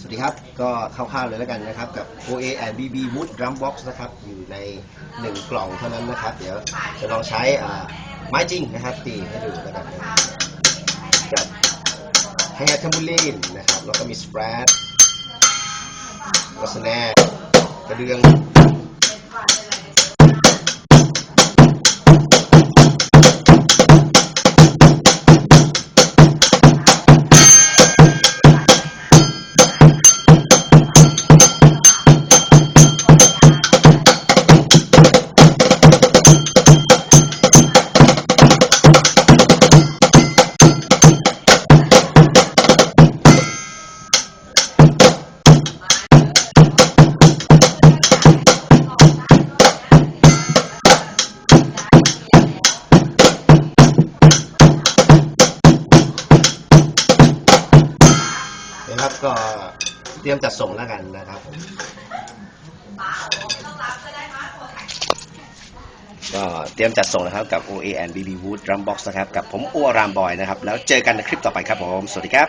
สวัสดีครับ ก็คร่าวๆเลยแล้วกันนะครับ กับ OA and BB Wood Drum Box นะครับ อยู่ใน 1 กล่องเท่านั้นนะครับ เดี๋ยวจะลองใช้ไม้จริงนะครับ ตีให้ดูแล้วกันนะครับกับไฮแฮทเทมบูลีนนะครับ แล้วก็มีสเปรดล้วก็สแนกระเดือง นะครับก็เตรียมจัดส่งแล้วกันนะครับผมก็เตรียมจัดส่งนะครับกับ OA and BB Wood Drum Box นะครับ กับผมอัวรามบอยนะครับ แล้วเจอกันในคลิปต่อไปครับผม สวัสดีครับ